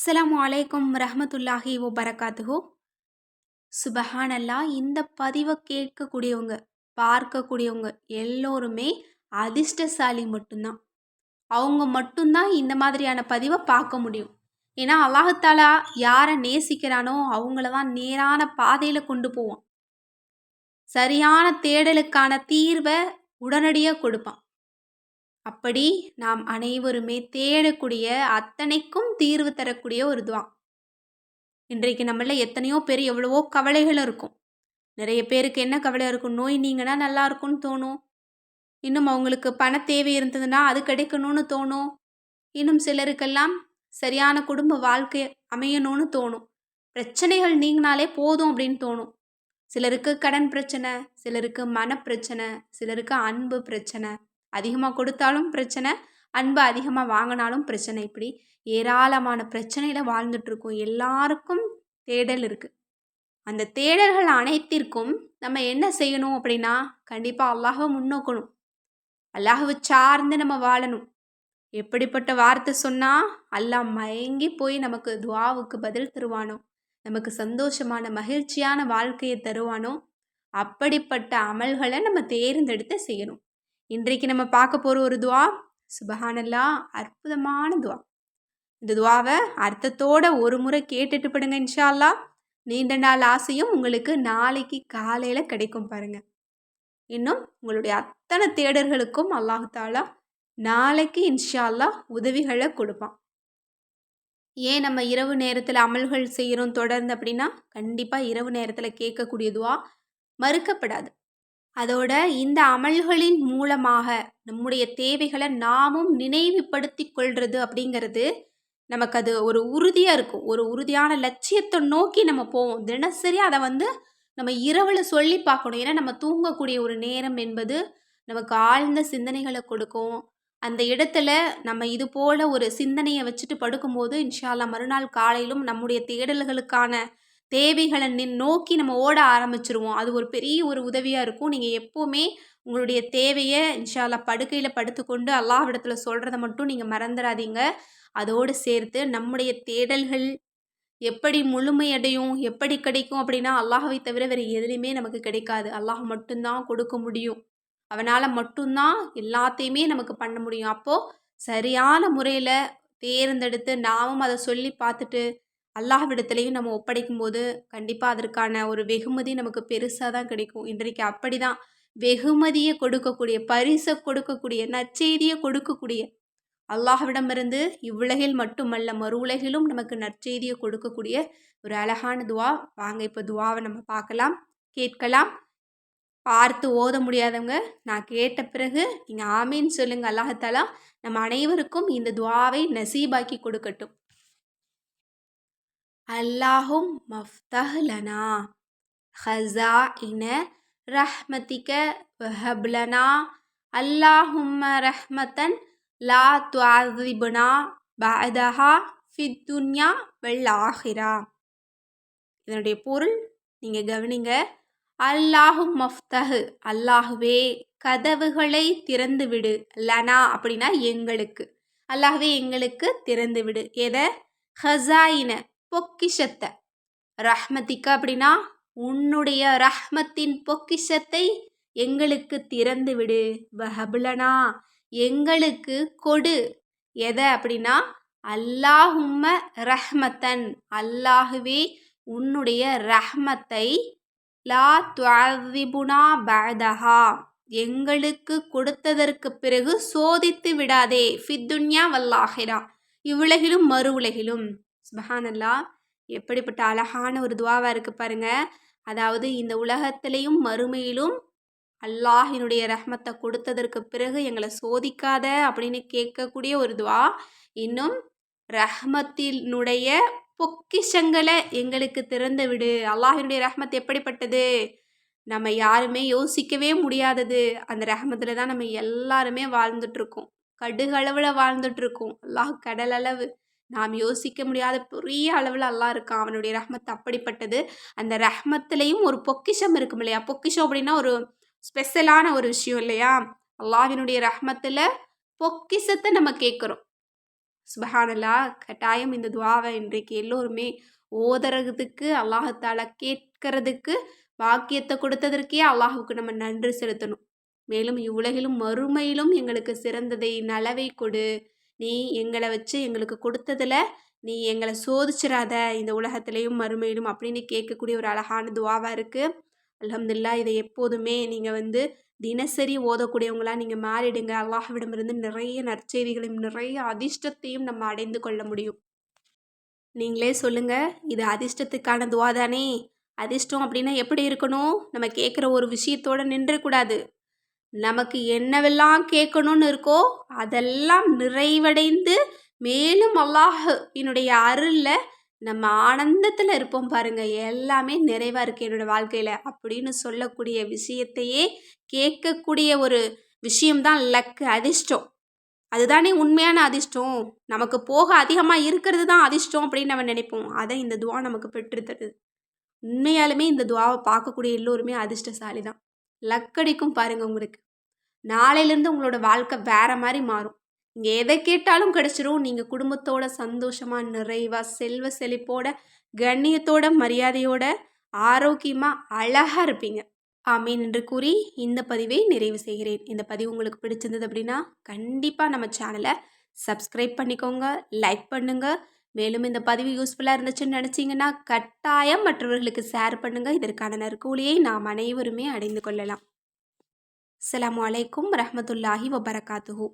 அஸ்லாம் வலைக்கம் ரஹமத்துல்லாஹி ஓ பரக்காத்துஹோ சுபஹானல்லா இந்த பதிவை கேட்கக்கூடியவங்க பார்க்கக்கூடியவங்க எல்லோருமே அதிர்ஷ்டசாலி மட்டும்தான். அவங்க மட்டும்தான் இந்த மாதிரியான பதிவை பார்க்க முடியும். ஏன்னா அல்லாஹாலா யாரை நேசிக்கிறானோ அவங்கள தான் நேரான பாதையில் கொண்டு போவான். சரியான தேடலுக்கான தீர்வை உடனடியாக கொடுப்பான். அப்படி நாம் அனைவருமே தேடக்கூடிய அத்தனைக்கும் தீர்வு தரக்கூடிய ஒரு துவா. இன்றைக்கு நம்மள எத்தனையோ பேர் எவ்வளவோ கவலைகள் இருக்கும். நிறைய பேருக்கு என்ன கவலை இருக்கும்? நோய் நீங்கன்னா நல்லா இருக்கும்னு தோணும். இன்னும் அவங்களுக்கு பண தேவை இருந்ததுன்னா அது கிடைக்கணும்னு தோணும். இன்னும் சிலருக்கெல்லாம் சரியான குடும்ப வாழ்க்கை அமையணும்னு தோணும். பிரச்சனைகள் நீங்கினாலே போதும் அப்படின்னு தோணும். சிலருக்கு கடன் பிரச்சனை சிலருக்கு மன பிரச்சனை சிலருக்கு அன்பு பிரச்சனை அதிகமாக கொடுத்தாலும் பிரச்சனை அன்பு அதிகமாக வாங்கினாலும் பிரச்சனை. இப்படி ஏராளமான பிரச்சனையில் வாழ்ந்துட்டுருக்கோம். எல்லாருக்கும் தேடல் இருக்குது அந்த தேடல்கள் அனைத்திற்கும் நம்ம என்ன செய்யணும் அப்படின்னா கண்டிப்பாக அல்லாஹை முன்னோக்கணும். அல்லாஹவை சார்ந்து நம்ம வாழணும். எப்படிப்பட்ட வார்த்தை சொன்னால் அல்லாஹ் மயங்கி போய் நமக்கு துவாவுக்கு பதில் தருவானோ? நமக்கு சந்தோஷமான மகிழ்ச்சியான வாழ்க்கையை தருவானோ? அப்படிப்பட்ட அமல்களை நம்ம தேர்ந்தெடுத்து செய்யணும். இன்றைக்கு நம்ம பார்க்க போகிற ஒரு துவா சுபஹானல்லா அற்புதமான துவா. இந்த துவாவை அர்த்தத்தோட ஒரு முறை கேட்டுட்டு படுங்க இன்ஷால்லா நீண்ட நாள் ஆசையும் உங்களுக்கு நாளைக்கு காலையில் கிடைக்கும் பாருங்க. இன்னும் உங்களுடைய அத்தனை தேடர்களுக்கும் அல்லாஹாலா நாளைக்கு இன்ஷால்லா உதவிகளை கொடுப்பான். ஏன் நம்ம இரவு நேரத்தில் அமல்கள் செய்கிறோம் தொடர்ந்து அப்படின்னா கண்டிப்பாக இரவு நேரத்தில் கேட்கக்கூடியதுவா மறுக்கப்படாது. அதோட இந்த அமல்களின் மூலமாக நம்முடைய தேவைகளை நாமும் நினைவுபடுத்தி கொள்வது அப்படிங்கிறது நமக்கு அது ஒரு உறுதியாக இருக்கும். ஒரு உறுதியான லட்சியத்தை நோக்கி நம்ம போவோம். தினசரி அதை வந்து நம்ம இரவில் சொல்லி பார்க்கணும். ஏன்னா நம்ம தூங்கக்கூடிய ஒரு நேரம் என்பது நமக்கு ஆழ்ந்த சிந்தனைகளை கொடுக்கும். அந்த இடத்துல நம்ம இது போல் ஒரு சிந்தனையை வச்சுட்டு படுக்கும்போது இன்ஷால்லா மறுநாள் காலையிலும் நம்முடைய தேடல்களுக்கான தேவைகளை நின் நோக்கி நம்ம ஓட ஆரம்பிச்சிருவோம். அது ஒரு பெரிய ஒரு உதவியாக இருக்கும். நீங்கள் எப்போவுமே உங்களுடைய தேவையை இன்ஷால்லா படுக்கையில் படுத்துக்கொண்டு அல்லாஹ்விடத்தில் சொல்கிறத மட்டும் நீங்கள் மறந்துடாதீங்க அதோடு சேர்த்து நம்முடைய தேடல்கள் எப்படி முழுமையடையும் எப்படி கிடைக்கும் அப்படின்னா அல்லாஹவை தவிர வேறு எதுலேயுமே நமக்கு கிடைக்காது. அல்லாஹ் மட்டும்தான் கொடுக்க முடியும். அவனால் மட்டும்தான் எல்லாத்தையுமே நமக்கு பண்ண முடியும். அப்போது சரியான முறையில் தேர்ந்தெடுத்து நாமும் அதை சொல்லி பார்த்துட்டு அல்லாஹ்விடத்துலையும் நம்ம ஒப்படைக்கும் போது கண்டிப்பாக அதற்கான ஒரு வெகுமதி நமக்கு பெருசாக தான் கிடைக்கும். இன்றைக்கு அப்படி தான் வெகுமதியை கொடுக்கக்கூடிய பரிசை கொடுக்கக்கூடிய நற்செய்தியை கொடுக்கக்கூடிய அல்லாஹ்விடமிருந்து இவ்வுலகில் மட்டுமல்ல மறு உலகிலும் நமக்கு நற்செய்தியை கொடுக்கக்கூடிய ஒரு அழகான துவா. வாங்க இப்போ துவாவை நம்ம பார்க்கலாம். கேட்கலாம். பார்த்து ஓத முடியாதவங்க நான் கேட்ட பிறகு நீங்கள் ஆமீன் சொல்லுங்கள் அல்லாஹாலா நம்ம அனைவருக்கும் இந்த துவாவை நசீபாக்கி கொடுக்கட்டும். அல்லாஹும் மஃப்தஹ்லனா. ஹசா இன ரஹ்மதிக வஹப்லனா அல்லாஹும்ம ரஹ்மத்தன் லா துவாதிபுனா பதஹா ஃபித்துன்யா வெல் ஆஹிரா இதனுடைய பொருள் நீங்கள் கவனிங்க அல்லாஹும் மஃப்தஹு அல்லாஹுவே கதவுகளை திறந்து விடு லனா அப்படின்னா எங்களுக்கு அல்லாஹுவே எங்களுக்கு திறந்து விடு எதை ஹசாயின பொக்கிஷத்தை. ரஹ்மத்திக்கு அப்படின்னா உன்னுடைய ரஹ்மத்தின் பொக்கிஷத்தை எங்களுக்கு திறந்து விடு. வஹபுலனா எங்களுக்கு கொடு. எதை அப்படின்னா அல்லாஹும்ம ரஹ்மத்தன். அல்லாஹுவே உன்னுடைய ரஹ்மத்தை லா துவாதிபுனா பதஹா எங்களுக்கு கொடுத்ததற்கு பிறகு சோதித்து விடாதே. ஃபித்துன்யா வல்லாஹிரா இவ்வுலகிலும் மறு உலகிலும். சுபஹானல்லா எப்படிப்பட்ட அழகான ஒரு துவாவாக இருக்குது பாருங்கள் அதாவது இந்த உலகத்திலையும் மறுமையிலும் அல்லாஹினுடைய ரஹ்மத்தை கொடுத்ததற்கு பிறகு எங்களை சோதிக்காத அப்படின்னு கேட்கக்கூடிய ஒரு துவா. இன்னும் ரஹ்மத்தினுடைய பொக்கிஷங்களை எங்களுக்கு திறந்து விடு. அல்லாஹினுடைய ரஹ்மத் எப்படிப்பட்டது? நம்ம யாருமே யோசிக்கவே முடியாதது. அந்த ரஹமத்தில் தான் நம்ம எல்லாருமே வாழ்ந்துட்டுருக்கோம். கடுகளவில் வாழ்ந்துட்டுருக்கோம். அல்லாஹ் கடல் அளவு நாம் யோசிக்க முடியாத பெரிய அளவில் அல்லாஹ் இருக்கான். அவனுடைய ரஹ்மத் அப்படிப்பட்டது. அந்த ரஹ்மத்துலேயும் ஒரு பொக்கிஷம் இருக்கும் இல்லையா? பொக்கிஷம் அப்படின்னா ஒரு ஸ்பெஷலான ஒரு விஷயம் இல்லையா? அல்லாவினுடைய ரஹ்மத்தில் பொக்கிஷத்தை நம்ம கேட்குறோம். சுபஹானல்லா கட்டாயம் இந்த துவாவை இன்றைக்கு எல்லோருமே ஓதுறதுக்கு அல்லாஹத்தால் கேட்கறதுக்கு வாக்கியத்தை கொடுத்ததற்கே அல்லாஹுக்கு நம்ம நன்றி செலுத்தணும். மேலும் இவ்வுலகிலும் மறுமையிலும் எங்களுக்கு சிறந்ததை நலவை கொடு. நீ எங்களை வச்சு எங்களுக்கு கொடுத்ததில் நீ எங்களை சோதிச்சிடாத இந்த உலகத்திலையும் மறுமையிலும் அப்படின்னு கேட்கக்கூடிய ஒரு அழகான துவாவாக இருக்குது அலமதுல்லா இதை எப்போதுமே நீங்கள் வந்து தினசரி ஓதக்கூடியவங்களாக நீங்கள் மாறிடுங்க. அல்லாஹ்விடமிருந்து நிறைய நற்செய்திகளையும் நிறைய அதிர்ஷ்டத்தையும் நம்ம அடைந்து கொள்ள முடியும். நீங்களே சொல்லுங்கள் இது அதிர்ஷ்டத்துக்கான துவா தானே? அதிர்ஷ்டம் அப்படின்னா எப்படி இருக்கணும்? நம்ம கேட்குற ஒரு விஷயத்தோட நின்றக்கூடாது நமக்கு என்னவெல்லாம் கேட்கணும்னு இருக்கோ அதெல்லாம் நிறைவடைந்து மேலும் அல்லாஹினுடைய அருளில் நம்ம ஆனந்தத்தில் இருப்போம் பாருங்க. எல்லாமே நிறைவாக இருக்குது என்னோட வாழ்க்கையில். அப்படின்னு சொல்லக்கூடிய விஷயத்தையே கேட்கக்கூடிய ஒரு விஷயம்தான் லக்கு அதிர்ஷ்டம். அதுதானே உண்மையான அதிர்ஷ்டம். நமக்கு போக அதிகமாக இருக்கிறது தான் அதிர்ஷ்டம் அப்படின்னு நம்ம நினைப்போம். அதை இந்த துவா நமக்கு பெற்றுத்தருது. உண்மையாலுமே இந்த துவாவை பார்க்கக்கூடிய எல்லோருமே அதிர்ஷ்டசாலி தான் லக்கடிக்கும் பாருங்க உங்களுக்கு. நாளையிலேருந்து உங்களோட வாழ்க்கை வேற மாதிரி மாறும். இங்கே எதை கேட்டாலும் கிடச்சிரும். நீங்கள் குடும்பத்தோட சந்தோஷமாக நிறைவாக செல்வ செழிப்போட கண்ணியத்தோட மரியாதையோட ஆரோக்கியமாக அழகாக இருப்பீங்க. ஆமீன் என்று கூறி இந்த பதிவை நிறைவு செய்கிறேன். இந்த பதிவு உங்களுக்கு பிடிச்சிருந்தது அப்படின்னா கண்டிப்பாக நம்ம சேனலை சப்ஸ்கிரைப் பண்ணிக்கோங்க லைக் பண்ணுங்கள் மேலும் இந்த பதிவு யூஸ்ஃபுல்லாக இருந்துச்சுன்னு நினச்சிங்கன்னா கட்டாயம் மற்றவர்களுக்கு ஷேர் பண்ணுங்கள் இதற்கான நற்கூலியை நாம் அனைவருமே அடைந்து கொள்ளலாம். அலாம் அலைக்கும் ரஹமத்துல்லாஹி வபரகாத்துஹூ.